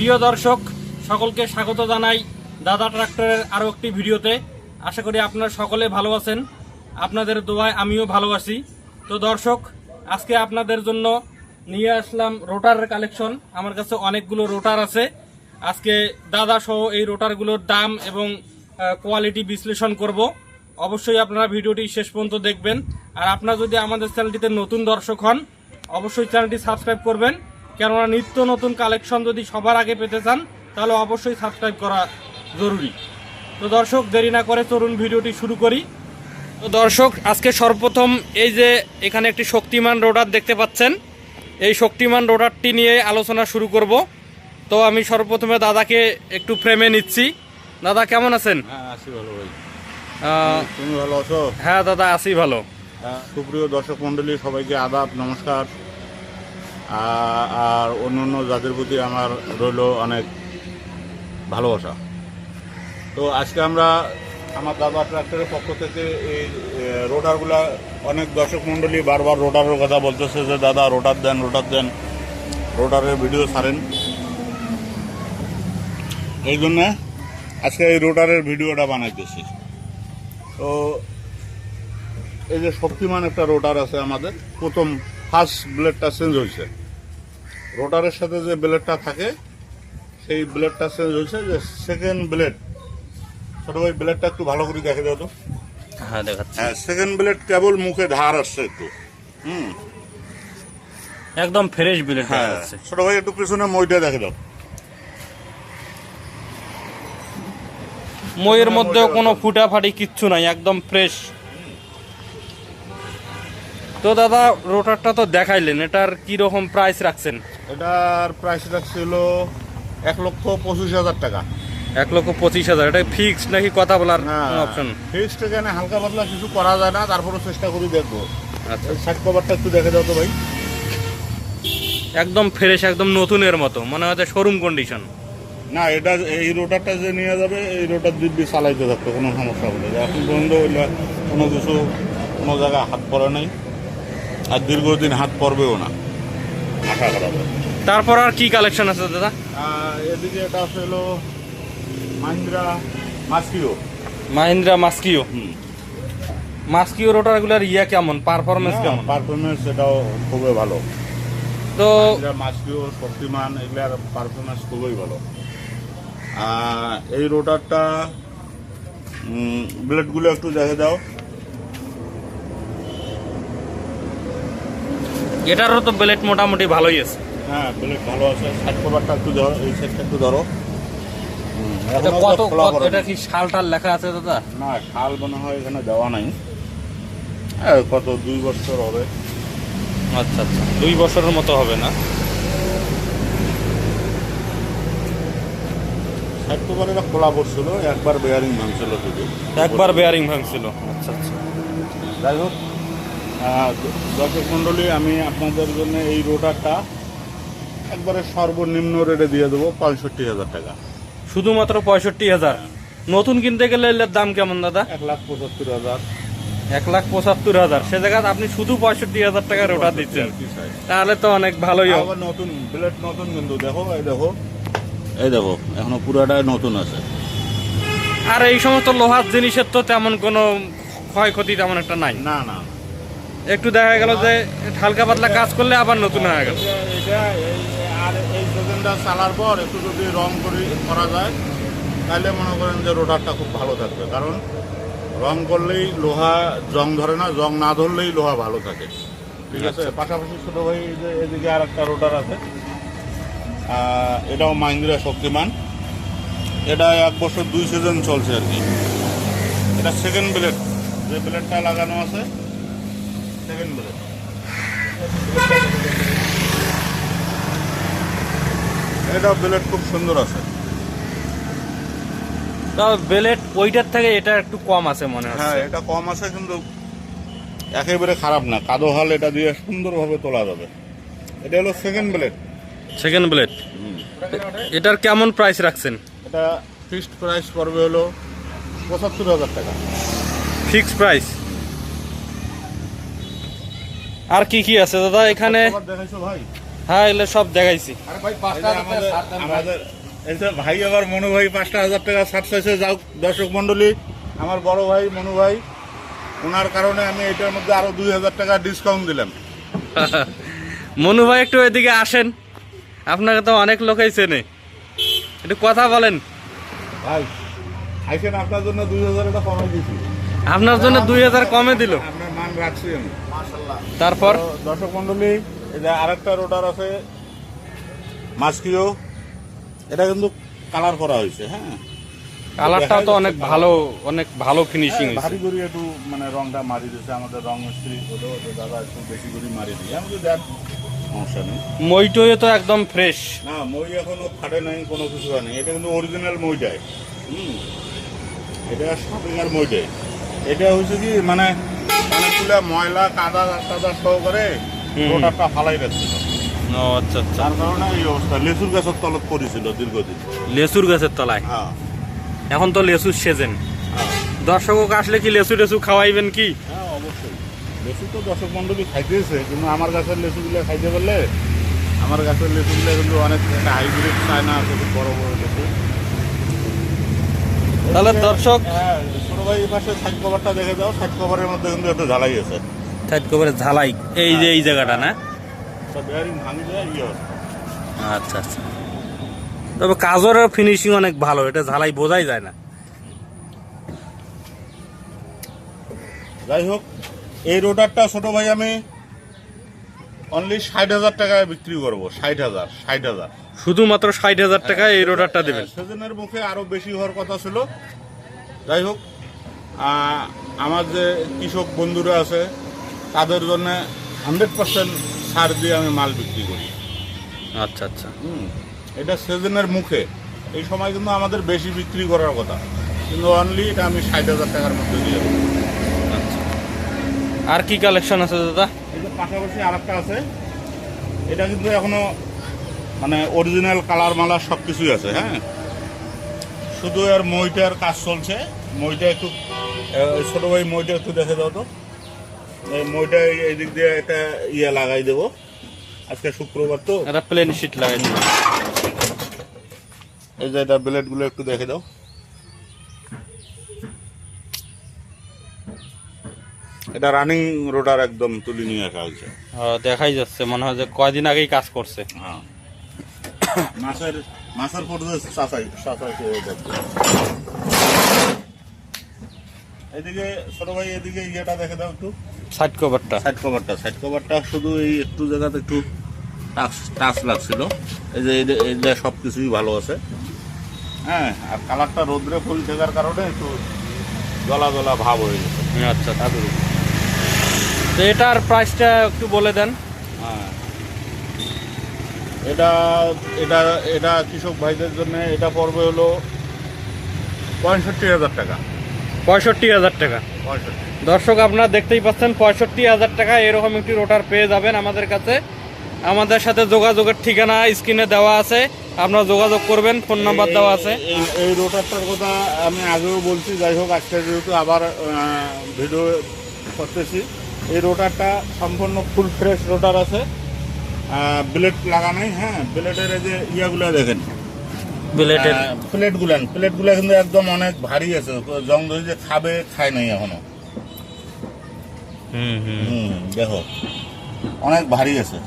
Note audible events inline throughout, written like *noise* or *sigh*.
প্রিয় দর্শক, সকলকে স্বাগত জানাই দাদা ট্রাক্টরের আরও একটি ভিডিওতে। আশা করি আপনারা সকলে ভালো আছেন। আপনাদের দোয়ায় আমিও ভালো আছি। তো দর্শক, আজকে আপনাদের জন্য নিয়ে আসলাম রোটারের কালেকশন। আমার কাছে অনেকগুলো রোটার আছে। আজকে দাদা সহ এই রোটারগুলোর দাম এবং কোয়ালিটি বিশ্লেষণ করব। অবশ্যই আপনারা ভিডিওটি শেষ পর্যন্ত দেখবেন। আর আপনারা যদি আমাদের চ্যানেলটিতে নতুন দর্শক হন, অবশ্যই চ্যানেলটি সাবস্ক্রাইব করবেন। কেননা নিত্য নতুন কালেকশন যদি সবার আগে পেতে চান তাহলে অবশ্যই সাবস্ক্রাইব করা জরুরি। তো দর্শক দেরি না করে চলুন ভিডিওটি শুরু করি। তো দর্শক আজকে সর্বপ্রথম এই যে এখানে একটি শক্তিমান রোডার দেখতে পাচ্ছেন। এই শক্তিমান রোডারটি নিয়ে আলোচনা শুরু করব। তো আমি সর্বপ্রথমে দাদাকে একটু ফ্রেমে নিচ্ছি। দাদা কেমন আছেন? হ্যাঁ আছি ভালো ভাই। তুমি ভালো আছো? হ্যাঁ দাদা আছি ভালো। হ্যাঁ, সুপ্রিয় দর্শক মণ্ডলী সবাইকে আদাব নমস্কার। আর অন্য অন্য জাতির প্রতি আমার রইল অনেক ভালোবাসা। তো আজকে আমরা আমার দাদা ট্রাক্টরের পক্ষ থেকে এই রোটারগুলা অনেক দর্শক মণ্ডলী বারবার রোটারের কথা বলতেছে যে, দাদা রোটার দেন রোটার দেন। রোটারের ভিডিও ছাড়েন। এই জন্যে আজকে এই রোটারের ভিডিওটা বানাইতেছি। তো এই যে শক্তিমান একটা রোটার আছে আমাদের, প্রথম ফার্স্ট ব্লেডটা চেঞ্জ হয়েছে। রোটারের সাথে যে ব্লেডটা থাকে সেই ব্লেডটা চেঞ্জ হয়েছে যে সেকেন্ড ব্লেড ছোট ভাই ব্লেডটা একটু ভালো করে দেখে দাও তো। হ্যাঁ দেখাচ্ছি। হ্যাঁ সেকেন্ড ব্লেড কেবল মুখে ধার আসছে একটু। হুম। একদম ফ্রেশ বিলেট হ্যাঁ ছোট ভাই একটু পিছনে মইটা দেখে দাও। মইয়ের মধ্যেও কোনো ফুটাফাটি কিচ্ছু নাই একদম ফ্রেশ তো দাদা রোটারটা তো দেখাইলেন এটার কি রকম প্রাইস রাখছেন? এটার প্রাইস রাখছিল এক লক্ষ পঁচিশ হাজার টাকা। এক লক্ষ পঁচিশ হাজার এটা ফিক্স নাকি কথা বলার অপশন ফিক্সড এখানে হালকা পাতলা কিছু করা যায় না তারপরে চেষ্টা করি দেখব। আচ্ছা। সাইড কভারটা একটু দেখে দাও তো ভাই। একদম ফ্রেশ একদম নতুনের মতো মনে হয় শোরুম কন্ডিশন না এটা এই রোটারটা যে নিয়ে যাবে এই রোটার দিব্যি চালাইতে থাকতো কোনো সমস্যা হবে এখন পর্যন্ত কোনো কিছু কোনো জায়গায় হাত পড়ে নাই। আর দীর্ঘদিন হাত পড়বেও না। আশা করা যায় তারপর আর কি কালেকশন আছে দাদা? এদিকে এটা আছে হলো Mahindra Maschio. Mahindra Maschio? Maschio রোটারগুলোর ইয়া কেমন? পারফরমেন্স কেমন? পারফরমেন্স এটাও খুবই ভালো। তো মাস্কিও শক্তিমান এগুলার পারফরমেন্স খুবই ভালো। আর এই রোটারটা ব্লেডগুলো একটু দেখে দাও। এটারও তো ব্লেড মোটামুটি ভালোই আছে। হ্যাঁ ব্লেড ভালো আছে। সাইড কভারটা একটু ধরো এই সাইডটা একটু ধরো। এটা কত কত- এটা কি শাল টাল লেখা আছে দাদা? না শাল মনে হয় এখানে দেওয়া নাই। হ্যাঁ, কত? দুই বছর হবে। আচ্ছা আচ্ছা। দুই বছরের মতো হবে না। কভার এটা খোলা পড়ছিল একবার বেয়ারিং ভাঙছিল শুধু। একবার বেয়ারিং ভাঙছিল। আচ্ছা আচ্ছা। যাই হোক। দর্শক মণ্ডলী আমি আপনাদের জন্য এই রোটারটা একবারে সর্বনিম্ন রেটে দিয়ে দেবো পঁয়ষট্টি হাজার টাকা। শুধুমাত্র পঁয়ষট্টি হাজার। নতুন কিনতে গেলে এর দাম কেমন দাদা? এক লাখ পঁচাত্তর হাজার। এক লাখ পঁচাত্তর হাজার। সে জায়গায় আপনি শুধু পঁয়ষট্টি হাজার টাকার ওটা দিচ্ছেন? তাহলে তো অনেক ভালোই হবে। আবার নতুন ব্লেড নতুন কিন্তু দেখো এই দেখো। এই দেখো এখনও পুরাটাই নতুন আছে। আর এই সমস্ত লোহার জিনিসের তো তেমন কোনো ক্ষয়ক্ষতি তেমন একটা নাই। না না একটু দেখা গেল যে হালকা পাতলা কাজ করলে আবার নতুন হয়ে গেল। আর এই সেকেন্ডটা চালার পর একটু যদি রং করি করা যায় তাহলে মনে করেন যে রোটারটা খুব ভালো থাকবে। কারণ রং করলেই লোহা জং ধরে না জং না ধরলেই লোহা ভালো থাকে। ঠিক আছে? পাশাপাশি ছোট ভাই এই যে এদিকে আর একটা রোটার আছে। এটাও মাহিন্দ্রা শক্তিমান। এটা এক বছর দুই সিজন চলছে আর কি। এটা সেকেন্ড ব্লেড যে ব্লেডটা লাগানো আছে সেকেন্ড ব্লেড এটা ব্লেড খুব সুন্দর আছে। তা বেলেট ওইটার থেকে এটা একটু কম আছে মনে হ্যাঁ এটা কম আছে কিন্তু একেবারে খারাপ না। কাদো হাল এটা দিয়ে সুন্দরভাবে তোলা যাবে। এটা হলো সেকেন্ড ব্লেড সেকেন্ড ব্লেড এটার কেমন প্রাইস রাখছেন? এটা ফিক্সড প্রাইস পড়বে হলো পঁচাত্তর হাজার টাকা। ফিক্স প্রাইস আর কি কি আছে দাদা এখানে? আবার দেখাইছো ভাই? হ্যাঁ এগুলো সব দেখাইছি। ভাই আবার মনু ভাই পাঁচটা হাজার টাকা ছাড় চাইছে। যাও দর্শক মন্ডলী আমার বড় ভাই মনু ভাই ওনার কারণে আমি এটার মধ্যে আরও দুই হাজার টাকা ডিসকাউন্ট দিলাম। *laughs* মনু ভাই একটু এদিকে আসেন। আপনাকে তো অনেক লোকই চেনে। একটু কথা বলেন। ভাই আইসেন আপনার জন্য দুই হাজার টাকা কমে দিয়েছি আপনার জন্য দুই হাজার কমে দিল। আপনার রাখছি আমি। তারপর? দর্শক মন্ডলী এই যে আরেকটা রোটার আছে মাস্কিও এটা কিন্তু কালার করা হয়েছে হ্যাঁ। কালারটা তো অনেক ভালো অনেক ভালো ফিনিশিং হ্যাঁ, ভারী করে একটু মানে রংটা মারি দিয়েছে আমাদের রং মিস্ত্রি হলেও তো দাদা একটু বেশি করে মারি দিই আমি তো দেখ সমস্যা নেই। মইটয়ে তো একদম ফ্রেশ না মই এখনও ফাটে নাই কোনো কিছু হয় নাই। এটা কিন্তু অরিজিনাল মইটাই। হুম। এটা শপিং এর মইটাই। এটা হচ্ছে কি মানে অনেকগুলা ময়লা কাদা টাদা সহকারে হুম। ফালাই রাখছিল ও আচ্ছা আচ্ছা। যার কারণে এই অবস্থা। লেচুর গাছের তলত পড়েছিল দীর্ঘদিন। লেসুর গাছের তলায়? হ্যাঁ। এখন তো লেসুর সেজেন হ্যাঁ। দর্শক আসলে কি লেসু লেসু খাওয়াইবেন কি? হ্যাঁ অবশ্যই। লেচু তো দর্শক মন্ডলী খাইতেছে কিন্তু আমার গাছের লেচুগুলো খাইতে পারলে আমার গাছের লেচুগুলো কিন্তু অনেক একটা হাইব্রিড চায়না আছে বড় বড় লেচু তাহলে দর্শক হ্যাঁ ভাই পাশে সাইড কভারটা দেখে দাও সাইড কভারের মধ্যে কিন্তু একটা ঝালাই আছে। সাইড কভারে ঝালাই। এই যে এই জায়গাটা না? হয়। আচ্ছা আচ্ছা। তবে কাজের ফিনিশিং অনেক ভালো এটা ঝালাই বোঝাই যায় না। যাই হোক এই রোটারটা ছোট ভাই আমি অনলি ষাট হাজার টাকায় বিক্রি করব ষাট হাজার ষাট হাজার। শুধুমাত্র ষাট হাজার টাকায় এই রোডারটা দেবেন। সেজনের মুখে আরও বেশি হওয়ার কথা ছিল। যাই হোক আমার যে কৃষক বন্ধুরা আছে তাদের জন্য হান্ড্রেড পার্সেন্ট ছাড় দিয়ে আমি মাল বিক্রি করি। আচ্ছা আচ্ছা। এটা সিজনের মুখে। এই সময় কিন্তু আমাদের বেশি বিক্রি করার কথা। কিন্তু অনলি এটা আমি ষাট হাজার টাকার মধ্যে দিয়ে আচ্ছা। আর কি কালেকশন আছে দাদা? পাশাপাশি আরেকটা আছে। এটা কিন্তু এখনও মানে অরিজিনাল কালার মালা সব কিছুই আছে হ্যাঁ? শুধু এর মইটার কাজ চলছে। মইটা একটু ছোট ভাই মইটা একটু দেখে দাও তো। এই মইটা এই- দিক দিয়ে একটা ইয়ে লাগাই দেবো। আজকে শুক্রবার তো। একটা প্লেন শিট লাগাই দিন এই যে এটা ব্লেডগুলো একটু দেখে দাও। এটা রানিং রোডার একদম তুলে নিয়ে আসা হয়েছে দেখাই যাচ্ছে মনে হয় যে কয়দিন আগেই কাজ করছে। হ্যাঁ। মাছের মাছের দেখবে। এদিকে ছোট ভাই এদিকে ইয়েটা দেখে দাও একটু। সাইড কভারটা সাইড কভারটা সাইড কভারটা শুধু এই একটু জায়গাতে একটু টাচ টাচ লাগছিল। এই যে সব কিছুই ভালো আছে। হ্যাঁ আর কালারটা রোদ্রে ফুল থাকার কারণে একটু জলা জলা ভাব হয়ে গেছে। আচ্ছা আচ্ছা তো এটার প্রাইসটা একটু বলে দেন। হ্যাঁ। এটা এটা এটা কৃষক ভাইদের জন্য এটা পড়বে হলো পঁয়ষট্টি হাজার টাকা। পঁয়ষট্টি হাজার টাকা। পঁয়ষট্টি। দর্শক আপনারা দেখতেই পাচ্ছেন পঁয়ষট্টি হাজার টাকা এরকম একটি রোটার পেয়ে যাবেন আমাদের কাছে। আমাদের সাথে যোগাযোগের ঠিকানা স্ক্রিনে দেওয়া আছে। আপনারা যোগাযোগ করবেন ফোন নাম্বার দেওয়া আছে। এই রোটারটার কথা আমি আগেও বলছি যাই হোক আজকে যেহেতু আবার ভিডিও করতেছি। এই রোটারটা সম্পূর্ণ ফুল ফ্রেশ রোটার আছে। ব্লেড লাগানোই হ্যাঁ? ব্লেডের এই যে ইয়েগুলো দেখেন। বিলেটেড প্লেটগুলো প্লেটগুলো কিন্তু একদম অনেক ভারী আছে। জং ধরে যে খাবে খায় নাই এখনও। হুম হুম। দেখো। অনেক ভারী আছে।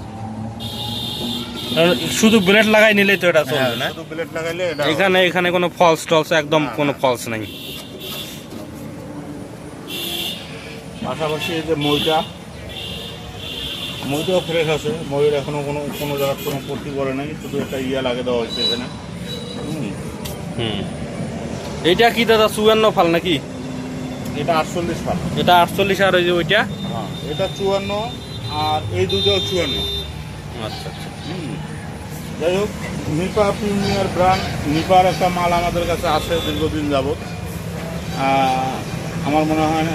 শুধু ব্লেড লাগাই নিলেই তো এটা চলবে হ্যাঁ, না? শুধু প্লেট লাগাইলে এখানে এখানে কোনো ফলস টলস একদম কোনো। ফলস নাই। পাশাপাশি এই যে মইটা মইটাও ফ্রেশ আছে। ময়ূর এখনও কোনো কোনো জায়গার কোনো ক্ষতি করে নাই শুধু একটা ইয়া লাগে দেওয়া হয়েছে এখানে। হুম, হুম। কি দাদা চুয়ান্ন ফাল নাকি? এটা আটচল্লিশ ফাল। এটা আটচল্লিশ আর ওই যে ওইটা? হ্যাঁ এটা চুয়ান্ন আর এই দুটো চুয়ান্ন। আচ্ছা আচ্ছা। হুম। যাই হোক নিপা প্রিমিয়ার ব্র্যান্ড নিপার একটা মাল আমাদের কাছে আছে দীর্ঘদিন আহ, আমার মনে হয়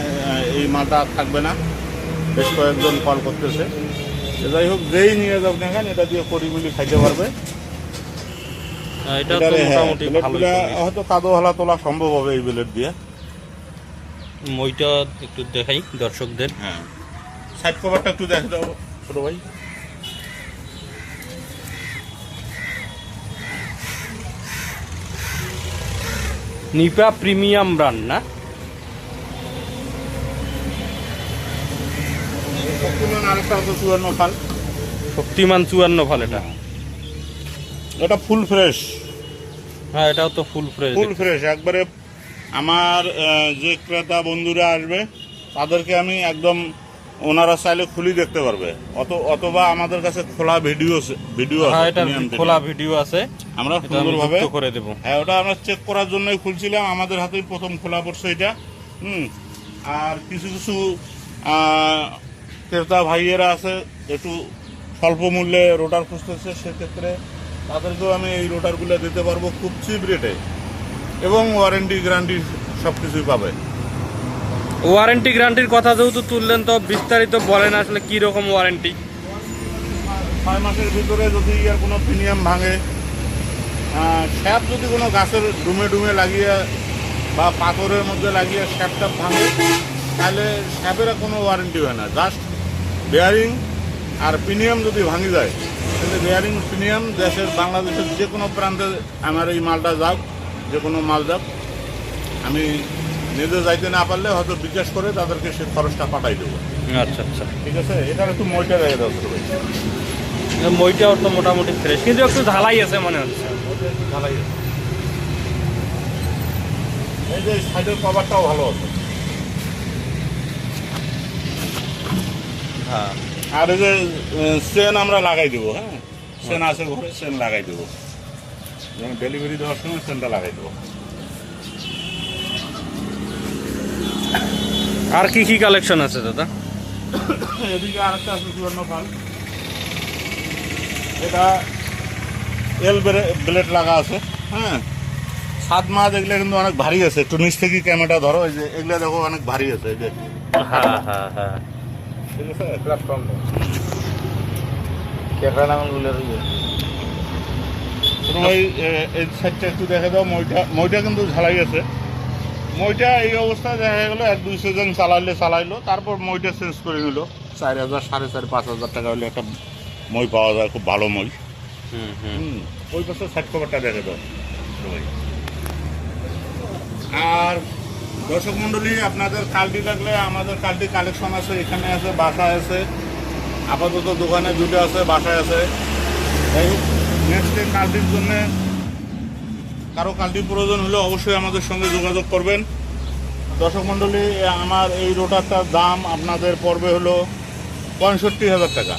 এই মালটা থাকবে না। বেশ কয়েকজন কল করতেছে। যাই হোক যেই নিয়ে যাও দেখেন এটা দিয়ে করি করিগুলি খাইতে পারবে। হ্যাঁ, হ্যাঁ, হয়তো কাদো হলা তোলা সম্ভব হবে এই বিলেট দিয়ে। মইটা একটু দেখাই দর্শকদের। হ্যাঁ। সাইড কভারটা একটু দেখে দাও ছোটো ভাই। নিপা প্রিমিয়াম ব্র্যান্ড না? শক্তিমান আরেকটা হচ্ছে চুয়ান্ন ফাল। শক্তিমান চুয়ান্ন ফল এটা। এটা ফুল ফ্রেশ। হ্যাঁ এটাও তো ফুল ফ্রেশ ফুল ফ্রেশ। একবারে আমার যে ক্রেতা বন্ধুরা আসবে তাদেরকে আমি একদম ওনারা চাইলে খুলি দেখতে পারবে। অত অথবা আমাদের কাছে খোলা ভিডিও ভিডিও হ্যাঁ আছে থেকে। খোলা ভিডিও আছে। আমরা সুন্দরভাবে করে দেবো। হ্যাঁ ওটা আমরা চেক করার জন্যই খুলছিলাম। আমাদের হাতেই প্রথম খোলা পড়ছে এটা। হুম। আর কিছু কিছু ক্রেতা ভাইয়েরা আছে একটু স্বল্প মূল্যে রোটার খুঁজতেছে সেক্ষেত্রে তাদেরকেও আমি এই রোটারগুলো দিতে পারব খুব চিপ রেটে এবং ওয়ারেন্টি গ্যারান্টি সব কিছুই পাবে। ওয়ারেন্টি গ্যারান্টির কথা যেহেতু তুললেন তো বিস্তারিত বলেন আসলে কি রকম ওয়ারেন্টি ছয় মাসের ভিতরে যদি ইয়ার কোনো প্রিমিয়াম ভাঙে স্যাপ যদি কোনো গাছের ডুমে ডুমে লাগিয়ে বা পাথরের মধ্যে লাগিয়ে স্যাপটা ভাঙে তাহলে শ্যাপের কোনো ওয়ারেন্টি হয় না। জাস্ট বেয়ারিং আর প্রিমিয়াম যদি ভাঙি যায় তাহলে বেয়ারিং প্রিমিয়াম দেশের বাংলাদেশের যে কোনো প্রান্তে আমার এই মালটা যাক যে কোনো মাল যাক আমি নিজে যাইতে না পারলে হয়তো বিকাশ করে তাদেরকে সে খরচটা পাঠাই দেবো। আচ্ছা আচ্ছা। ঠিক আছে? এটার একটু মইটা রেখে দাও মইটাও তো মোটামুটি ফ্রেশ কিন্তু একটু ঢালাই আছে মনে হচ্ছে। ঢালাই আছে। এই যে সাইডের কভারটাও ভালো আছে। হ্যাঁ। আর যে সেন আমরা লাগাই দেবো হ্যাঁ? সেন আছে ঘরে সেন লাগাই দেবো। যেমন ডেলিভারি দেওয়ার সময় সেনটা লাগাই দেবো। আর কি কি কালেকশন আছে দাদা? এদিকে আরেকটা আছে চুয়ান্ন ফাল এটা এল ব্লেড লাগা আছে হ্যাঁ? সাত মাস এগুলো কিন্তু অনেক ভারী আছে। একটু নিচ থেকে ক্যামেরা ধরো এই যে এগুলো দেখো অনেক ভারী আছে এই যে। হ্যাঁ হ্যাঁ হ্যাঁ। ঠিক আছে প্ল্যাটফর্ম ওই এ- এই সাইডটা একটু দেখে দাও মইটা মইটা কিন্তু ঝালাই আছে। মইটা এই অবস্থায় দেখা গেলো এক দুই সিজন চালাইলে চালাইলো তারপর মইটা চেঞ্জ করে নিল। চার হাজার সাড়ে চার পাঁচ হাজার টাকা হলে একটা মই পাওয়া যায় খুব ভালো মই। হুম হুম। হুম ওই পাশে সাইড কভারটা দেখে দাও। সবাই। আর দর্শক মণ্ডলী আপনাদের কালটি লাগলে আমাদের কালটি কালেকশন আছে এখানে আছে বাসায় আছে আপাতত দোকানে দুটো আছে বাসায় আছে। যাই হোক নেক্সট ডে কালটির জন্য কারও কালটি প্রয়োজন হলে অবশ্যই আমাদের সঙ্গে যোগাযোগ করবেন। দর্শক মণ্ডলী আমার এই রোটারটার দাম আপনাদের পড়বে হলো পঁয়ষট্টি হাজার টাকা।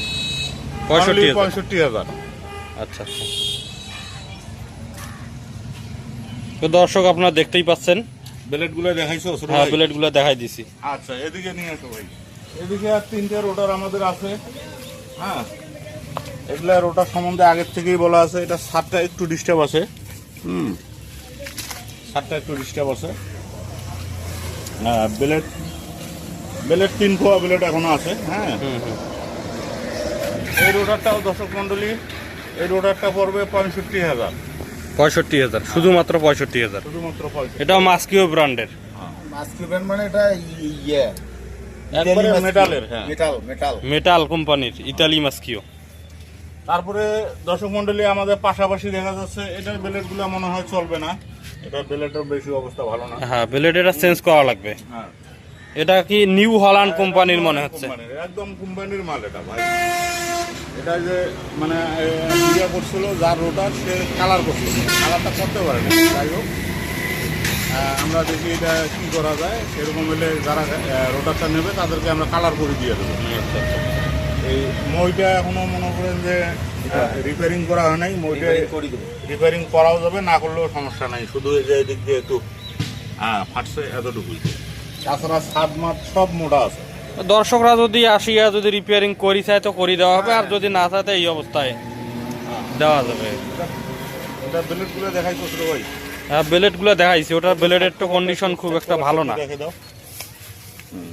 পঁয়ষট্টি হাজার। পঁয়ষট্টি হাজার। আচ্ছা আচ্ছা। তো দর্শক আপনারা দেখতেই পাচ্ছেন ব্লেডগুলো দেখাইছো ছোট হ্যাঁ? প্লেটগুলো দেখাই দিছি। আচ্ছা এদিকে নিয়ে আসো ভাই। এদিকে আর তিনটে রোটার আমাদের আছে। হ্যাঁ। এগুলা রোটার সম্বন্ধে আগের থেকেই বলা আছে। এটা সাতটা একটু ডিস্টার্ব আছে। হুম। সাতটা একটু ডিস্টার্ব আছে। হ্যাঁ ব্লেড ব্লেড তিন খোয়া ব্লেড এখনও আছে। হ্যাঁ। হুম হুম। এই রোটারটাও দর্শক মণ্ডলী এই রোটারটা পড়বে পঁয়ষট্টি হাজার। পঁয়ষট্টি হাজার শুধুমাত্র পঁয়ষট্টি হাজার। শুধুমাত্র এটাও মাস্কিও ব্র্যান্ডের মাস্কিউবেন মানে এটা ইয়ে। একবারে মেটালের হ্যাঁ। মেটাল মেটাল মেটাল কোম্পানির ইতালি মাস্কিও তারপরে দর্শক মন্ডলী আমাদের পাশাপাশি দেখা যাচ্ছে এটার ব্লেডগুলো মনে হয় চলবে না। এটার ব্লেডের বেশি অবস্থা ভালো না। হ্যাঁ ব্লেড এটা চেঞ্জ করা লাগবে। হ্যাঁ। এটা কি নিউ হল্যান্ড কোম্পানির মনে হচ্ছে? একদম কোম্পানির মাল এটা ভাই। এটা যে মানে ইয়ে করছিল যার রোটার সে কালার করছিল। কালারটা করতে পারে না যাই হোক। আমরা দেখি এটা কি করা যায়। সেরকম হলে যারা রোটারটা নেবে তাদেরকে আমরা কালার করে দিয়ে দেবো। এই মইটা এখনও মনে করেন যে রিপেয়ারিং করা হয় নাই। মইটা করে দেবো। রিপেয়ারিং করাও যাবে না করলেও সমস্যা নাই। শুধু এই যে এদিক দিয়ে একটু হ্যাঁ ফাটছে এতটুকুই। তাছাড়া সাত মাঠ সব মোটা আছে। দর্শকরা যদি আসিয়া যদি রিপেয়ারিং করি চায় তো করে দেওয়া হবে আর যদি না চায় তো এই অবস্থায় দেওয়া যাবে। এটা ব্লেডগুলো দেখাই তো ভাই? হ্যাঁ ব্লেডগুলো দেখাইছি। ওটার ব্লেডের তো কন্ডিশন খুব একটা ভালো না। দেখে দাও।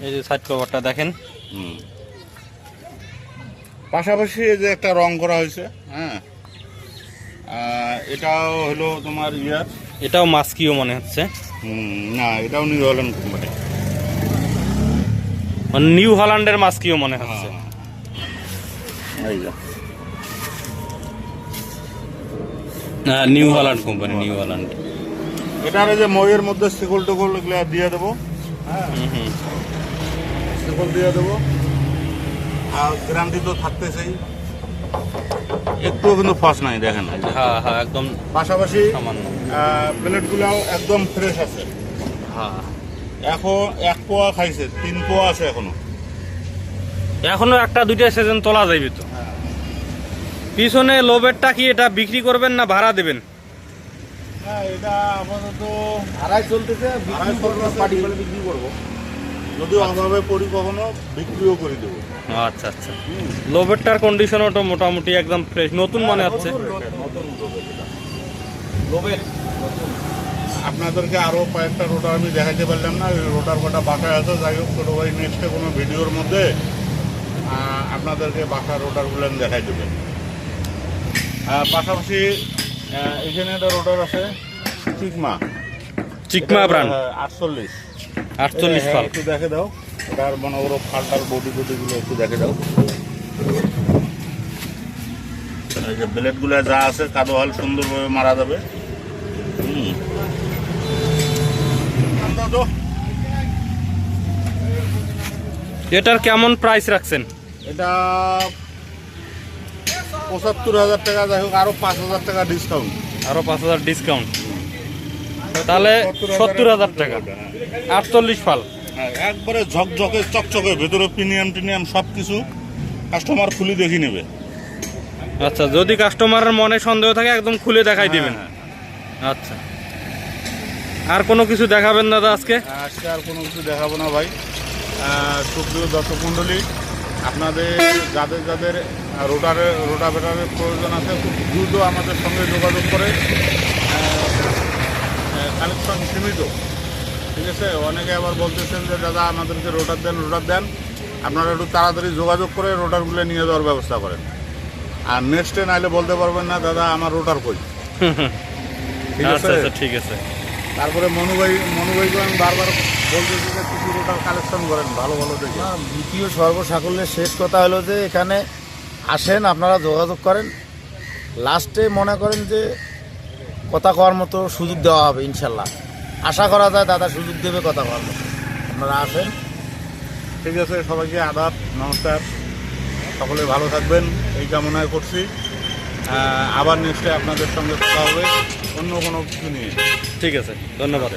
এই যে সাইড কভারটা দেখেন। পাশাপাশি এই যে একটা রং করা হয়েছে হ্যাঁ। এটাও হলো তোমার ইয়ার এটাও মাস্কিও মনে হচ্ছে। না এটাও নিউ হল্যান্ড কোম্পানি নিউ হল্যান্ডের মাস্কিও মনে হচ্ছে। এই হ্যাঁ New Holland company New Holland. এটার যে মইয়ের মধ্যে শিকল টিকল এগুলো দিয়ে দেবো। হ্যাঁ। হুম হুম। শিকল দিয়ে দেবো। আর গ্যারান্টি তো থাকতেছেই। কিন্তু ফাঁস নাই দেখেন। হ্যাঁ হ্যাঁ একদম পাশাপাশি সামান্য। প্লেটগুলাও একদম ফ্রেশ আছে। হ্যাঁ। এখন এক পোয়া খাইছে তিন পোয়া আছে এখনও। এখনও একটা দুইটা সিজন তোলা যাইবে তো। পিছনে লোবেরটা কি এটা বিক্রি করবেন না ভাড়া দেবেন? হ্যাঁ এটা আপাতত চলতেছে বিক্রি করব চলতেছে। পার্টি করে বিক্রি করব। যদি অভাবে পড়ি কখনো বিক্রিও করে দেবো। আচ্ছা আচ্ছা। লোবেরটার কন্ডিশনও তো মোটামুটি একদম ফ্রেশ নতুন মনে হচ্ছে। লোবের আপনাদেরকে আরও কয়েকটা রোটার আমি দেখাতে পারলাম না। ওই রোটার কটা বাসায় আছে যাই হোক ছোটো ভাই নেক্সটে কোনো ভিডিওর মধ্যে আপনাদেরকে বাসার রোটারগুলো আমি দেখাই দেবেন পাশাপাশি এখানে একটা রোটার আছে চিকমা। চিকমা ব্রান্ড। আটচল্লিশ। আটচল্লিশ ফাল একটু দেখে দাও। এটার মনে করো ফালটার বডি বডিগুলো একটু দেখে দাও। এই যে ব্লেডগুলো যা আছে কাদো হাল সুন্দরভাবে মারা যাবে হুম দাও তো। এটার কেমন প্রাইস রাখছেন? এটা পঁচাত্তর হাজার টাকা যাই হোক আরও পাঁচ হাজার টাকা ডিসকাউন্ট আরও পাঁচ হাজার ডিসকাউন্ট তাহলে সত্তর হাজার টাকা। আটচল্লিশ ফাল। হ্যাঁ, একবারে ঝকঝকে চকচকে ভেতরে প্রিমিয়াম টিনিয়াম সব কিছু কাস্টমার খুলি দেখি নেবে। আচ্ছা যদি কাস্টমারের মনে সন্দেহ থাকে একদম খুলে দেখাই দিবেন। হ্যাঁ, আচ্ছা। আর কোনো কিছু দেখাবেন দাদা আজকে। আজকে আর কোনো কিছু দেখাবো না ভাই। সুপ্রিয় দর্শক মণ্ডলী আপনাদের যাদের যাদের রোটারে রোটাভেটারের প্রয়োজন আছে খুব দ্রুত আমাদের সঙ্গে যোগাযোগ করে কালেকশন সীমিত। ঠিক আছে? অনেকে আবার বলতেছেন যে দাদা আমাদেরকে রোটার দেন রোটার দেন। আপনারা একটু তাড়াতাড়ি যোগাযোগ করে রোটারগুলো নিয়ে যাওয়ার ব্যবস্থা করেন। আর নেক্সটে নাইলে বলতে পারবেন না দাদা আমার রোটার কই? ঠিক আচ্ছা আছে আচ্ছা ঠিক আছে। তারপরে মনুভাই মনুভাইকে আমি বারবার বলতেছি যে কিছু রোটার কালেকশন করেন ভালো ভালো দেখে। দ্বিতীয় সর্বসাকল্যের শেষ কথা হলো যে এখানে আসেন আপনারা যোগাযোগ করেন। লাস্টে মনে করেন যে কথা কওয়ার মতো সুযোগ দেওয়া হবে ইনশাল্লাহ। আশা করা যায় দাদা সুযোগ দেবে কথা কওয়ার মতো। আপনারা আসেন। ঠিক আছে সবাইকে আদাব নমস্কার। সকলে ভালো থাকবেন এই কামনায় করছি। আবার নিশ্চয়ই আপনাদের সঙ্গে কথা হবে অন্য কোনো কিছু নিয়ে। ঠিক আছে ধন্যবাদ।